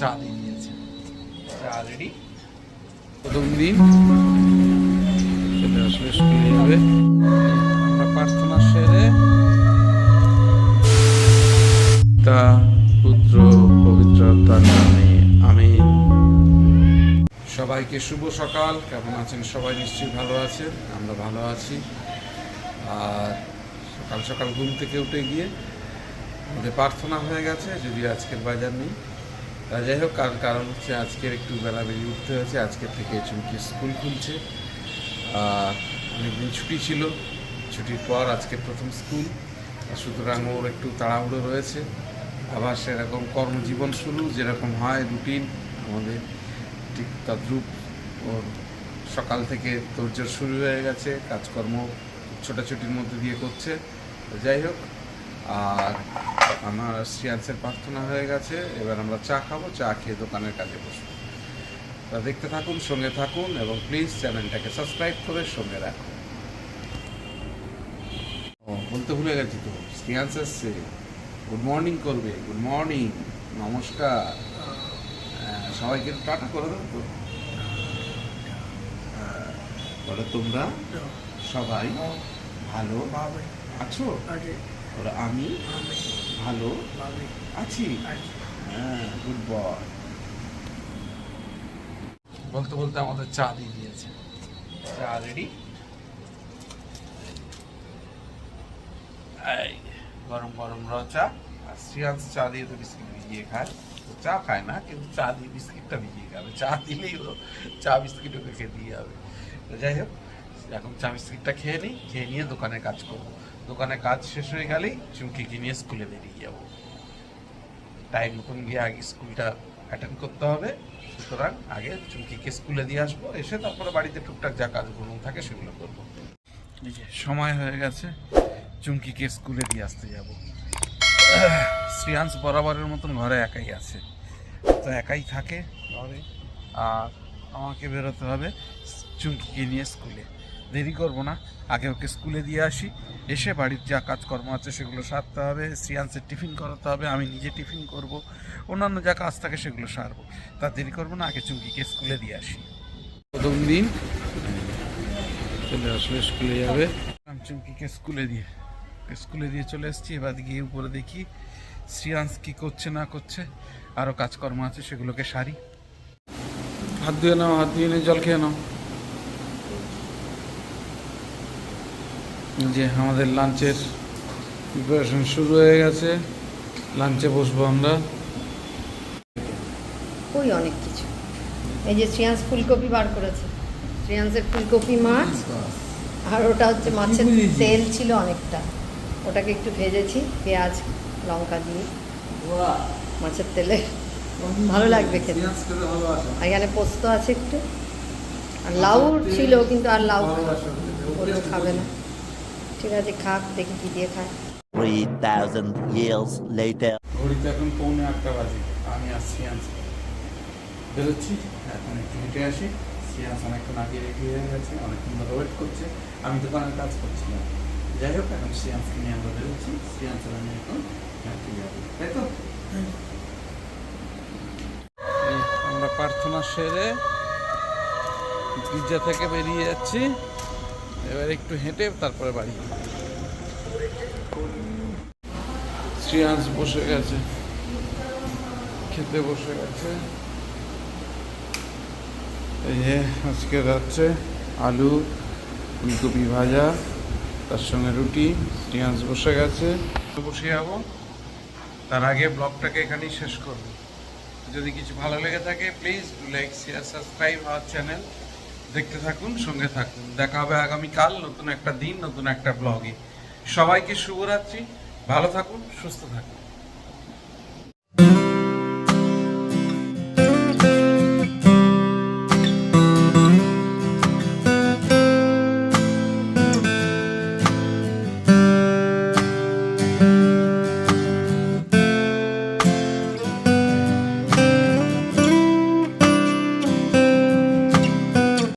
চা দিয়ে দিয়েছে চা রেডি প্রথম দিন আমরা প্রার্থনা সেরে তা পুত্র, পবিত্র তার নামে আমি সবাইকে শুভ সকাল। কেমন আছেন সবাই? নিশ্চয়ই ভালো আছেন। আমরা ভালো আছি। আর সকাল সকাল ঘুম থেকে উঠে গিয়ে আমাদের প্রার্থনা হয়ে গেছে। যদি আজকের বাজার নেই যাই হোক কারণ কারণ হচ্ছে আজকের একটু বেলা বেরিয়ে উঠতে হয়েছে। আজকের থেকে চুমকি স্কুল খুলছে। অনেকদিন ছুটি ছিল। ছুটির পর আজকে প্রথম স্কুল। সুতরাং ওর একটু তাড়াহুড়ো রয়েছে। আবার সেরকম কর্মজীবন শুরু, যেরকম হয় রুটিন। আমাদের ঠিক তদ্রূপ ওর সকাল থেকে তোরজোর শুরু হয়ে গেছে। কাজকর্ম ছোটাছুটির মধ্যে দিয়ে করছে। যাই হোক আর আমার শ্রিয়ান্সের প্রার্থনা হয়ে গেছে এবার আমরা চা খাব চা খেয়ে দোকানের কাজে বসবো। তা দেখতে থাকুন সঙ্গে থাকুন এবং প্লিজ চ্যানেলটাকে সাবস্ক্রাইব করে সঙ্গে রাখুন। ও বলতে ভুলে গেছি তো শ্রিয়ান্স এসছে। গুড মর্নিং করবে গুড মর্নিং নমস্কার। হ্যাঁ, সবাইকে টাটা করে দেবো তো। হ্যাঁ, বলো তোমরা সবাই ভালো আছো? ওরা আমি ভালো আছি। হ্যাঁ গুড বয় বলতে বলতে আমাদের চা দিয়ে দিয়েছে। চা রেডি গরম গরম র চা। আর শ্রিয়াংশ চা দিয়ে তো বিস্কিট ভিজিয়ে খায়। চা খায় না কিন্তু চা দিয়ে বিস্কিটটা ভিজিয়ে খাবে। চা দিলেই ও চা বিস্কিট ওকে খেয়ে দিয়ে যাবে তো যাই হোক এখন চা বিস্কিটটা খেয়ে নিই খেয়ে নিয়ে দোকানে কাজ করব। দোকানে কাজ শেষ হয়ে গেলেই চুমকিকে নিয়ে স্কুলে বেরিয়ে যাব। টাইম মতন গিয়ে আগে স্কুলটা অ্যাটেন্ড করতে হবে। সুতরাং আগে চুমকিকে স্কুলে দিয়ে আসব, এসে তারপরে বাড়িতে টুকটাক যা কাজগুলো থাকে সেগুলো করব। সময় হয়ে গেছে, চুমকিকে স্কুলে দিয়ে আসতে যাব। শ্রিয়াংশ বরাবরের মতন ঘরে একাই আছে। তো একাই থাকে ঘরে, আর আমাকে বেরোতে হবে চুমকিকে নিয়ে স্কুলে। দেরি করব না। আগে ওকে স্কুলে দিয়ে আসি। এসে বাড়ির যা কাজকর্ম আছে সেগুলো সারতে হবে। শ্রিয়াংসের টিফিন করাতে হবে। আমি নিজে টিফিন করব। অন্যান্য যা কাজ থাকে সেগুলো সারবো। তা দেরি করব না। আগে চুমকিকে স্কুলে দিয়ে আসি। প্রথম দিন চলে আসবে স্কুলে যাবে। চুমকিকে স্কুলে দিয়ে স্কুলে দিয়ে চলে এসেছি। এবার গিয়ে উপরে দেখি শ্রিয়াংশ কি করছে না করছে। আরও কাজকর্ম আছে সেগুলোকে সারি। হাত ধুয়ে নাও হাত ধুয়ে নিয়ে জল খেয়ে নাও। যে আমাদের লাঞ্চের প্রিপারেশন শুরু হয়ে গেছে। লাঞ্চে বসবো আমরা। ওই অনেক কিছু। এই যে শ্রিয়াংশ ফুলকপি বার করেছে। শ্রিয়াংশের ফুলকপি মাছ আর ওটা হচ্ছে মাছের তেল ছিল অনেকটা। ওটাকে একটু ভেজেছি পেঁয়াজ লঙ্কা দিয়ে। মাছের তেলে। ভালো লাগবে খেতে। আর এখানে পোস্ত আছে একটু। আর লাউ ছিল কিন্তু আর লাউ খাবে না। ঠিক আছে খাক দেখি কি দিয়ে খায়। 3,000 years later. ঘড়িতে এখন পৌনে আটটা বাজে আমি আর সিয়ান্স বেরোচ্ছি এখন একটু হেঁটে আসি। সিয়ান্স অনেকক্ষণ আগে রেডি হয়ে গেছে অনেকক্ষণ ধরে ওয়েট করছে। আমি দোকানের কাজ করছিলাম। যাই হোক এখন সিয়ান্সকে নিয়ে আমরা বেরোচ্ছি। সিয়ান্স আমি এখন হেঁটে যাব তাই তো? আমরা প্রার্থনা সেরে গির্জা থেকে বেরিয়ে যাচ্ছি। এবার একটু হেঁটে তারপরে বাড়ি। শ্রিয়াংশ বসে গেছে। খেতে বসে গেছে। এই আজকে রাত্রে আলু, ফুলকপি ভাজা, তার সঙ্গে রুটি, শ্রিয়াংশ বসে গেছে। বসে যাব। তার আগে ব্লগটাকে এখানেই শেষ করব। যদি কিছু ভালো লেগে থাকে please like share subscribe our channel দেখতে থাকুন, সঙ্গে থাকুন। দেখা হবে আগামীকাল নতুন একটা দিন, নতুন একটা ব্লগে সবাইকে শুভরাত্রি, ভালো থাকুন, সুস্থ থাকুন।